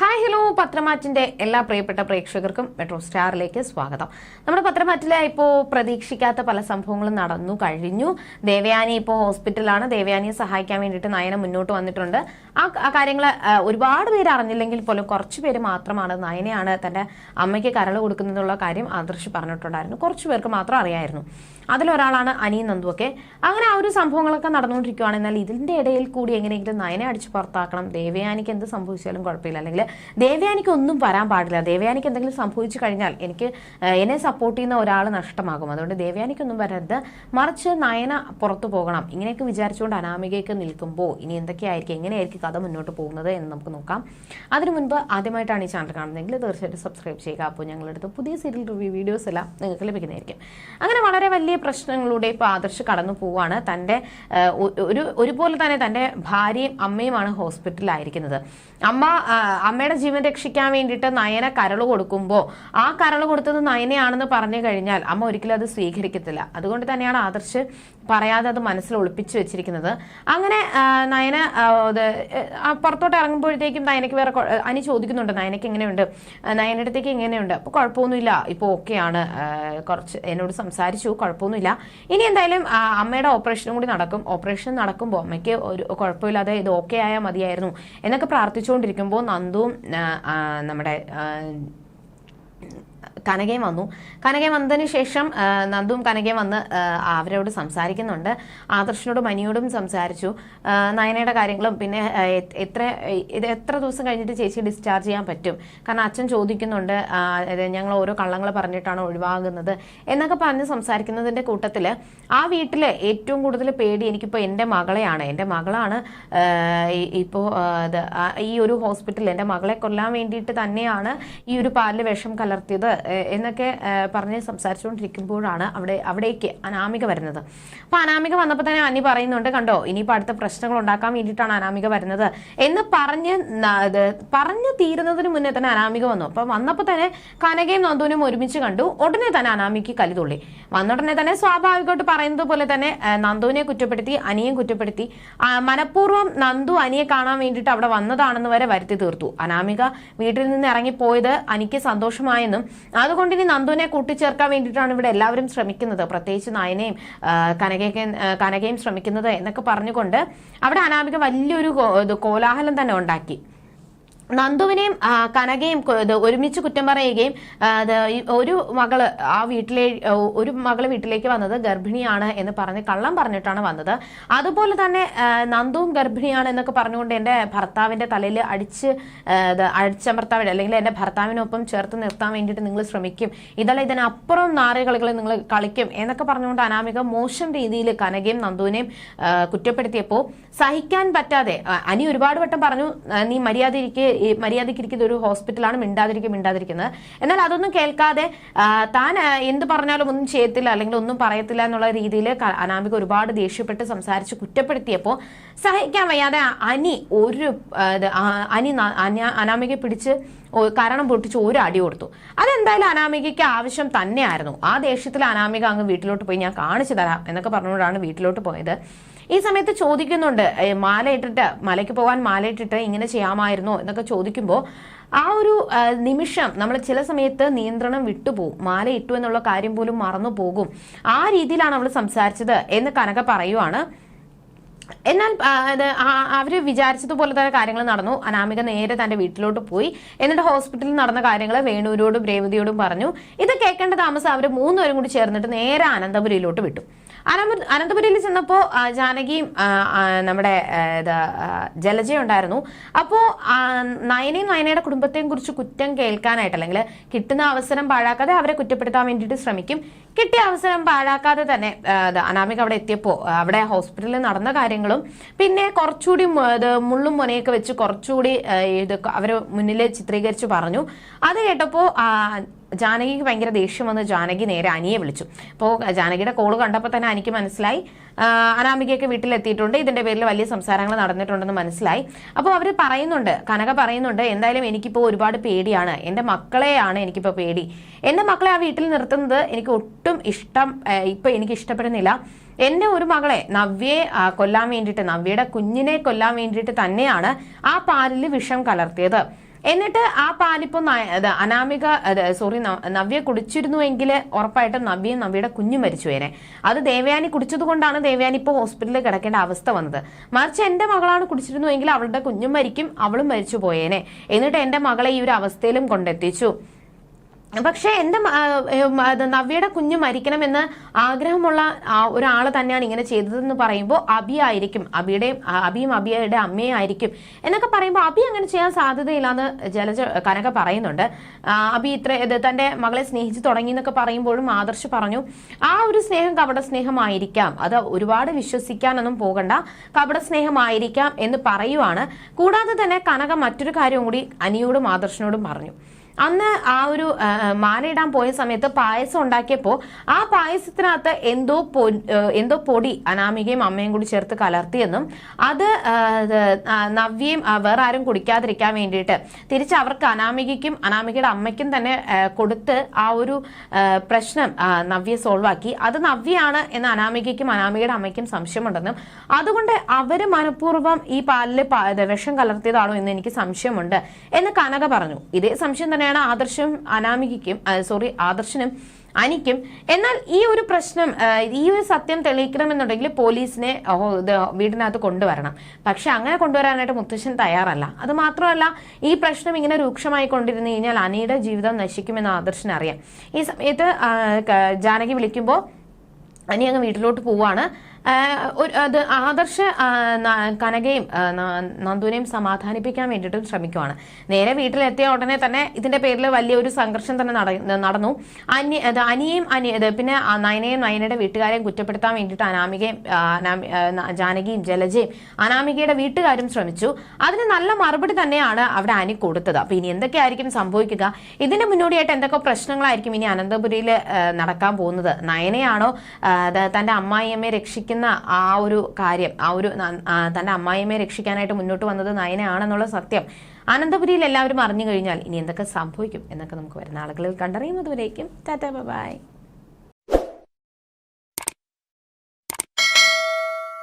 Hi hello പത്രമാറ്റിന്റെ എല്ലാ പ്രിയപ്പെട്ട പ്രേക്ഷകർക്കും മെട്രോ സ്റ്റാറിലേക്ക് സ്വാഗതം. നമ്മുടെ പത്രമാറ്റിലെ ഇപ്പോൾ പ്രതീക്ഷിക്കാത്ത പല സംഭവങ്ങളും നടന്നു കഴിഞ്ഞു. ദേവയാനി ഇപ്പോൾ ഹോസ്പിറ്റലാണ്. ദേവയാനിയെ സഹായിക്കാൻ വേണ്ടിയിട്ട് നയന മുന്നോട്ട് വന്നിട്ടുണ്ട്. ആ കാര്യങ്ങൾ ഒരുപാട് പേര് അറിഞ്ഞില്ലെങ്കിൽ പോലും കുറച്ച് പേര് മാത്രമാണ് നയനയാണ് തന്റെ അമ്മയ്ക്ക് കരൾ കൊടുക്കുന്നതെന്നുള്ള കാര്യം ആദർശ് പറഞ്ഞിട്ടുണ്ടായിരുന്നു. കുറച്ച് പേർക്ക് മാത്രം അറിയായിരുന്നു. അതിലൊരാളാണ് അനി നന്ദുവൊക്കെ. അങ്ങനെ ആ ഒരു സംഭവങ്ങളൊക്കെ നടന്നുകൊണ്ടിരിക്കുകയാണ് എന്നാൽ ഇതിന്റെ ഇടയിൽ കൂടി എങ്ങനെയെങ്കിലും നയനെ അടിച്ച് പുറത്താക്കണം. ദേവയാനിക്ക് എന്ത് സംഭവിച്ചാലും കുഴപ്പമില്ല. അല്ലെങ്കിൽ ദേവയാനിക്ക് ഒന്നും വരാൻ പാടില്ല. ദേവയാനിക്ക് എന്തെങ്കിലും സംഭവിച്ചു കഴിഞ്ഞാൽ എനിക്ക് എന്നെ സപ്പോർട്ട് ചെയ്യുന്ന ഒരാൾ നഷ്ടമാകും. അതുകൊണ്ട് ദേവയാനിക്കൊന്നും വരരുത്. മറിച്ച് നയന പുറത്തു പോകണം. ഇങ്ങനെയൊക്കെ വിചാരിച്ചുകൊണ്ട് അനാമികയ്ക്ക് നിൽക്കുമ്പോൾ ഇനി എന്തൊക്കെയായിരിക്കും? എങ്ങനെയായിരിക്കും കഥ മുന്നോട്ട് പോകുന്നത് എന്ന് നമുക്ക് നോക്കാം. അതിനു മുൻപ് ആദ്യമായിട്ടാണ് ഈ ചാനൽ കാണുന്നതെങ്കിൽ തീർച്ചയായിട്ടും സബ്സ്ക്രൈബ് ചെയ്യുക. അപ്പോൾ ഞങ്ങളെടുത്ത് പുതിയ സീരിയൽ റിവ്യൂ വീഡിയോസ് എല്ലാം നിങ്ങൾക്ക് ലഭിക്കുന്നതായിരിക്കും. അങ്ങനെ വളരെ വലിയ പ്രശ്നങ്ങളിലൂടെ ഇപ്പോൾ ആദർശ് കടന്നു പോവുകയാണ്. തന്റെ ഒരു ഒരുപോലെ തന്നെ തന്റെ ഭാര്യയും അമ്മയുമാണ് ഹോസ്പിറ്റലിലായിരിക്കുന്നത്. അമ്മ അമ്മയുടെ ജീവൻ രക്ഷിക്കാൻ വേണ്ടിയിട്ട് നയന കരൾ കൊടുക്കുമ്പോൾ ആ കരൾ കൊടുത്തത് നയനയാണെന്ന് പറഞ്ഞു കഴിഞ്ഞാൽ അമ്മ ഒരിക്കലും അത് സ്വീകരിക്കത്തില്ല. അതുകൊണ്ട് തന്നെയാണ് ആദർശ് പറയാതെ അത് മനസ്സിൽ ഒളിപ്പിച്ചു വെച്ചിരിക്കുന്നത്. അങ്ങനെ നയന പുറത്തോട്ട് ഇറങ്ങുമ്പോഴത്തേക്കും നയനക്ക് വേറെ അനി ചോദിക്കുന്നുണ്ട് നയനക്ക് എങ്ങനെയുണ്ട്? നയന നയനയുടെ അടുത്തേക്ക് എങ്ങനെയുണ്ട്? അപ്പോൾ കുഴപ്പമൊന്നുമില്ല. ഇപ്പോൾ ഓക്കെയാണ് കുറച്ച് എന്നോട് സംസാരിച്ചു. കുഴപ്പമൊന്നുമില്ല. ഇനി എന്തായാലും അമ്മയുടെ ഓപ്പറേഷനും കൂടി നടക്കും. ഓപ്പറേഷൻ നടക്കുമ്പോൾ അമ്മയ്ക്ക് ഒരു കുഴപ്പമില്ലാതെ ഇത് ഓക്കെ ആയാൽ മതിയായിരുന്നു. എന്നൊക്കെ പ്രാർത്ഥിച്ചുകൊണ്ടിരിക്കുമ്പോൾ നന്ദുവും നമ്മുടെ കനകയും വന്നു. കനകയും വന്നതിന് ശേഷം നന്ദും കനകയും വന്ന് അവരോട് സംസാരിക്കുന്നുണ്ട്. ആദർശനോടും മനിയോടും സംസാരിച്ചു. നയനയുടെ കാര്യങ്ങളും പിന്നെ എത്ര ഇത് എത്ര ദിവസം കഴിഞ്ഞിട്ട് ചേച്ചി ഡിസ്ചാർജ് ചെയ്യാൻ പറ്റും? കാരണം അച്ഛൻ ചോദിക്കുന്നുണ്ട് ഞങ്ങൾ ഓരോ കള്ളങ്ങൾ പറഞ്ഞിട്ടാണ് ഒഴിവാകുന്നത് എന്നൊക്കെ പറഞ്ഞ് സംസാരിക്കുന്നതിന്റെ കൂട്ടത്തിൽ ആ വീട്ടിൽ ഏറ്റവും കൂടുതൽ പേടി എനിക്കിപ്പോൾ എന്റെ മകളെയാണ്. എന്റെ മകളാണ് ഇപ്പോൾ ഈ ഒരു ഹോസ്പിറ്റലിൽ എന്റെ മകളെ കൊല്ലാൻ വേണ്ടിയിട്ട് തന്നെയാണ് ഈ ഒരു പാലിൽ വിഷം കലർത്തിയത് എന്നൊക്കെ പറഞ്ഞ് സംസാരിച്ചുകൊണ്ടിരിക്കുമ്പോഴാണ് അവിടെ അവിടേക്ക് അനാമിക വരുന്നത്. അപ്പോൾ അനാമിക വന്നപ്പോൾ തന്നെ അനി പറയുന്നുണ്ട് കണ്ടോ ഇനിയിപ്പോൾ അടുത്ത പ്രശ്നങ്ങൾ ഉണ്ടാക്കാൻ വേണ്ടിയിട്ടാണ് അനാമിക വരുന്നത്. എന്ന് പറഞ്ഞ് പറഞ്ഞു തീരുന്നതിന് മുന്നേ തന്നെ അനാമിക വന്നു. അപ്പോൾ വന്നപ്പോൾ തന്നെ കനകയും നന്ദുവിനും ഒരുമിച്ച് കണ്ടു. ഉടനെ തന്നെ അനാമിക്ക് കലി തുള്ളി. വന്ന ഉടനെ തന്നെ സ്വാഭാവികമായിട്ട് പറയുന്നത് പോലെ തന്നെ നന്ദുവിനെ കുറ്റപ്പെടുത്തി അനിയും കുറ്റപ്പെടുത്തി. മനഃപൂർവം നന്ദു അനിയെ കാണാൻ വേണ്ടിയിട്ട് അവിടെ വന്നതാണെന്ന് വരെ വരുത്തി തീർത്തു. അനാമിക വീട്ടിൽ നിന്ന് ഇറങ്ങിപ്പോയത് അനിക്ക് സന്തോഷമായെന്നും അതുകൊണ്ട് ഇനി നന്ദുവിനെ കൂട്ടിച്ചേർക്കാൻ വേണ്ടിയിട്ടാണ് ഇവിടെ എല്ലാവരും ശ്രമിക്കുന്നത്. പ്രത്യേകിച്ച് നയനയും കനകയും കനകയും ശ്രമിക്കുന്നത് എന്നൊക്കെ പറഞ്ഞുകൊണ്ട് അവിടെ അനാമിക വലിയൊരു കോലാഹലം തന്നെ ഉണ്ടാക്കി. നന്ദുവിനെയും കനകയും ഒരുമിച്ച് കുറ്റം പറയുകയും ഒരു മകൾ ആ വീട്ടിലെ ഒരു മകൾ വീട്ടിലേക്ക് വന്നത് ഗർഭിണിയാണ് എന്ന് പറഞ്ഞ് കള്ളം പറഞ്ഞിട്ടാണ് വന്നത്. അതുപോലെ തന്നെ നന്ദുവും ഗർഭിണിയാണ് എന്നൊക്കെ പറഞ്ഞുകൊണ്ട് എന്റെ ഭർത്താവിന്റെ തലയിൽ അടിച്ച് അടിച്ചമർത്താൻ അല്ലെങ്കിൽ എന്റെ ഭർത്താവിനൊപ്പം ചേർത്ത് നിർത്താൻ വേണ്ടിയിട്ട് നിങ്ങൾ ശ്രമിക്കും. ഇതല്ല ഇതിനപ്പുറം നാറികളികൾ നിങ്ങൾ കളിക്കും എന്നൊക്കെ പറഞ്ഞുകൊണ്ട് അനാമിക മോശം രീതിയിൽ കനകയും നന്ദുവിനെയും കുറ്റപ്പെടുത്തിയപ്പോൾ സഹിക്കാൻ പറ്റാതെ അനി ഒരുപാട് വട്ടം പറഞ്ഞു നീ മര്യാദ മര്യാദയ്ക്കിരിക്കുന്ന ഒരു ഹോസ്പിറ്റലാണ് മിണ്ടാതിരിക്കും മിണ്ടാതിരിക്കുന്നത്. എന്നാൽ അതൊന്നും കേൾക്കാതെ താൻ എന്ത് പറഞ്ഞാലും ഒന്നും ചെയ്യത്തില്ല അല്ലെങ്കിൽ ഒന്നും പറയത്തില്ല എന്നുള്ള രീതിയിൽ അനാമിക ഒരുപാട് ദേഷ്യപ്പെട്ട് സംസാരിച്ച് കുറ്റപ്പെടുത്തിയപ്പോൾ സഹിക്കാൻ വയ്യാതെ അനി ഒരു അനി അനാമികയെ പിടിച്ച് കാരണം പൊട്ടിച്ച് ഒരു അടി കൊടുത്തു. അതെന്തായാലും അനാമികയ്ക്ക് ആവശ്യം തന്നെയായിരുന്നു. ആ ദേഷ്യത്തിൽ അനാമിക അങ്ങ് വീട്ടിലോട്ട് പോയി ഞാൻ കാണിച്ചു തരാം എന്നൊക്കെ പറഞ്ഞുകൊണ്ടാണ് വീട്ടിലോട്ട് പോയത്. ഈ സമയത്ത് ചോദിക്കുന്നുണ്ട് മാല ഇട്ടിട്ട് മലയ്ക്ക് പോകാൻ മാല ഇട്ടിട്ട് ഇങ്ങനെ ചെയ്യാമായിരുന്നോ? എന്നൊക്കെ ചോദിക്കുമ്പോൾ ആ ഒരു നിമിഷം നമ്മൾ ചില സമയത്ത് നിയന്ത്രണം വിട്ടുപോകും. മാല ഇട്ടു എന്നുള്ള കാര്യം പോലും മറന്നു പോകും. ആ രീതിയിലാണ് അവൾ സംസാരിച്ചത് എന്ന് കനക പറയുവാണ്. എന്നാൽ അവർ വിചാരിച്ചതുപോലെ തന്നെ കാര്യങ്ങൾ നടന്നു. അനാമിക നേരെ തന്റെ വീട്ടിലോട്ട് പോയി. എന്നിട്ട് ഹോസ്പിറ്റലിൽ നടന്ന കാര്യങ്ങൾ വേണൂരോടും രേവതിയോടും പറഞ്ഞു. ഇത് കേൾക്കേണ്ട താമസം അവർ മൂന്നുപേരും കൂടി ചേർന്നിട്ട് നേരെ അനന്തപുരിയിലോട്ട് വിട്ടു. അനന്തപുരിയിൽ ചെന്നപ്പോ ജാനകിയും നമ്മുടെ ആ, ഇത്, ആ, ജലജയും ഉണ്ടായിരുന്നു. അപ്പോൾ നയനയും നയനയുടെ കുടുംബത്തെയും കുറിച്ച് കുറ്റം കേൾക്കാനായിട്ട് അല്ലെങ്കിൽ കിട്ടുന്ന അവസരം പാഴാക്കാതെ അവരെ കുറ്റപ്പെടുത്താൻ വേണ്ടിയിട്ട് ശ്രമിക്കും. കിട്ടിയ അവസരം പാഴാക്കാതെ തന്നെ അനാമിക അവിടെ എത്തിയപ്പോൾ അവിടെ ഹോസ്പിറ്റലിൽ നടന്ന കാര്യങ്ങളും പിന്നെ കുറച്ചുകൂടി മുള്ളും മുനയൊക്കെ വെച്ച് കുറച്ചുകൂടി ഇത് അവർ മുന്നിൽ ചിത്രീകരിച്ച് പറഞ്ഞു. അത് കേട്ടപ്പോൾ ജാനകിക്ക് ഭയങ്കര ദേഷ്യം വന്ന് ജാനകി നേരെ അനിയെ വിളിച്ചു. അപ്പോൾ ജാനകിയുടെ കോൾ കണ്ടപ്പോൾ തന്നെ എനിക്ക് മനസ്സിലായി. അനാമികയൊക്കെ വീട്ടിലെത്തിയിട്ടുണ്ട്. ഇതിന്റെ പേരിൽ വലിയ സംസാരങ്ങൾ നടന്നിട്ടുണ്ടെന്ന് മനസ്സിലായി. അപ്പോൾ അവർ പറയുന്നുണ്ട് കനക പറയുന്നുണ്ട് എന്തായാലും എനിക്കിപ്പോൾ ഒരുപാട് പേടിയാണ്. എന്റെ മക്കളെയാണ് എനിക്കിപ്പോൾ പേടി. എന്റെ മക്കളെ ആ വീട്ടിൽ നിർത്തുന്നത് എനിക്ക് ഒട്ടും ഇഷ്ടം ഇപ്പോൾ എനിക്ക് ഇഷ്ടപ്പെടുന്നില്ല. എന്റെ ഒരു മകളെ നവ്യയെ ആ, കൊല്ലാൻ വേണ്ടിയിട്ട് നവ്യയുടെ കുഞ്ഞിനെ കൊല്ലാൻ വേണ്ടിയിട്ട് തന്നെയാണ് ആ പാലിൽ വിഷം കലർത്തിയത്. എന്നിട്ട് ആ പാലിപ്പം അനാമിക സോറി നവ്യ കുടിച്ചിരുന്നുവെങ്കിൽ ഉറപ്പായിട്ടും നവ്യയും നവ്യയുടെ കുഞ്ഞു മരിച്ചുവേനെ അത് ദേവയാനി കുടിച്ചത് കൊണ്ടാണ് ദേവയാനി ഇപ്പോൾ ഹോസ്പിറ്റലിൽ കിടക്കേണ്ട അവസ്ഥ വന്നത്. മറിച്ച് എന്റെ മകളാണ് കുടിച്ചിരുന്നുവെങ്കിൽ അവളുടെ കുഞ്ഞും മരിക്കും അവളും മരിച്ചു പോയേനെ. എന്നിട്ട് എന്റെ മകളെ ഈ ഒരു അവസ്ഥയിലും കൊണ്ടെത്തിച്ചു. പക്ഷേ അത് നവ്യയുടെ കുഞ്ഞ് മരിക്കണമെന്ന് ആഗ്രഹമുള്ള ഒരാൾ തന്നെയാണ് ഇങ്ങനെ ചെയ്തതെന്ന് പറയുമ്പോൾ അബി ആയിരിക്കും. അബിയുടെയും ആ, അബിയും അബിയുടെ അമ്മയും ആയിരിക്കും. എന്നൊക്കെ പറയുമ്പോൾ അബി അങ്ങനെ ചെയ്യാൻ സാധ്യതയില്ലാന്ന് ജലജ കനക പറയുന്നുണ്ട്. അബി ഇത്ര ഇത് തന്റെ മകളെ സ്നേഹിച്ച് തുടങ്ങി എന്നൊക്കെ പറയുമ്പോഴും ആദർശ് പറഞ്ഞു ആ ഒരു സ്നേഹം കപട സ്നേഹമായിരിക്കാം അത് ഒരുപാട് വിശ്വസിക്കാനൊന്നും പോകണ്ട. കപട സ്നേഹമായിരിക്കാം എന്ന് പറയുവാണ്. കൂടാതെ തന്നെ കനക മറ്റൊരു കാര്യം കൂടി അനിയോടും ആദർശിനോടും പറഞ്ഞു. അന്ന് ആ ഒരു മാലയിടാൻ പോയ സമയത്ത് പായസം ഉണ്ടാക്കിയപ്പോൾ ആ പായസത്തിനകത്ത് എന്തോ എന്തോ പൊടി അനാമികയും അമ്മയും കൂടി ചേർത്ത് കലർത്തിയെന്നും അത് നവ്യയും വേറെ ആരും കുടിക്കാതിരിക്കാൻ വേണ്ടിയിട്ട് തിരിച്ച് അവർക്ക് അനാമികയ്ക്കും അനാമികയുടെ അമ്മയ്ക്കും തന്നെ കൊടുത്ത് ആ ഒരു പ്രശ്നം നവ്യ സോൾവ് ആക്കി. അത് നവ്യയാണ് എന്ന് അനാമികയ്ക്കും അനാമികയുടെ അമ്മയ്ക്കും സംശയമുണ്ടെന്നും അതുകൊണ്ട് അവർ മനഃപൂർവം ഈ പാലിൽ പാ- വിഷം കലർത്തിയതാണോ എന്ന് എനിക്ക് സംശയമുണ്ട് എന്ന് കനക പറഞ്ഞു. ഇതേ സംശയം തന്നെയാണ് ആദർശം അനാമികയ്ക്കും സോറി ആദർശനും അനിക്കും. എന്നാൽ ഈ ഒരു പ്രശ്നം ഈ ഒരു സത്യം തെളിയിക്കണമെന്നുണ്ടെങ്കിൽ പോലീസിനെ വീടിനകത്ത് കൊണ്ടുവരണം. പക്ഷെ അങ്ങനെ കൊണ്ടുവരാനായിട്ട് മുത്തശ്ശൻ തയ്യാറല്ല. അത് മാത്രമല്ല ഈ പ്രശ്നം ഇങ്ങനെ രൂക്ഷമായി കൊണ്ടിരുന്നു കഴിഞ്ഞാൽ അനിയുടെ ജീവിതം നശിക്കുമെന്ന് ആദർശൻ അറിയാം. ഈ സമയത്ത് ജാനകി വിളിക്കുമ്പോൾ അനി അങ്ങ് വീട്ടിലോട്ട് പോവാണ്. അത് ആദർശ കനകയും നന്ദുവിനെയും സമാധാനിപ്പിക്കാൻ വേണ്ടിയിട്ടും ശ്രമിക്കുവാണ്. നേരെ വീട്ടിലെത്തിയ ഉടനെ തന്നെ ഇതിന്റെ പേരിൽ വലിയൊരു സംഘർഷം തന്നെ നടന്നു. അന്യ അനിയ പിന്നെ ആ നയനയും നയനയുടെ വീട്ടുകാരെയും കുറ്റപ്പെടുത്താൻ വേണ്ടിയിട്ട് അനാമികയും ജാനകിയും ജലജയും അനാമികയുടെ വീട്ടുകാരും ശ്രമിച്ചു. അതിന് നല്ല മറുപടി തന്നെയാണ് അവിടെ അനി കൊടുത്തത്. അപ്പൊ ഇനി എന്തൊക്കെ ആയിരിക്കും സംഭവിക്കുക? ഇതിന്റെ മുന്നോടിയായിട്ട് എന്തൊക്കെ പ്രശ്നങ്ങളായിരിക്കും ഇനി അനന്തപുരിയിൽ നടക്കാൻ പോകുന്നത്? നയനയാണോ തന്റെ അമ്മായിയമ്മയെ രക്ഷിക്കുന്ന ആ ഒരു കാര്യം ആ ഒരു തന്റെ അമ്മായിയമ്മയെ രക്ഷിക്കാനായിട്ട് മുന്നോട്ട് വന്നത് നയനയാണെന്നുള്ള സത്യം അനന്തപുരിയിൽ എല്ലാവരും അറിഞ്ഞു കഴിഞ്ഞാൽ ഇനി എന്തൊക്കെ സംഭവിക്കും എന്നൊക്കെ നമുക്ക് വരുന്ന ആളുകളിൽ കണ്ടറിയും അതുവരേക്കും ടാറ്റാ ബൈ.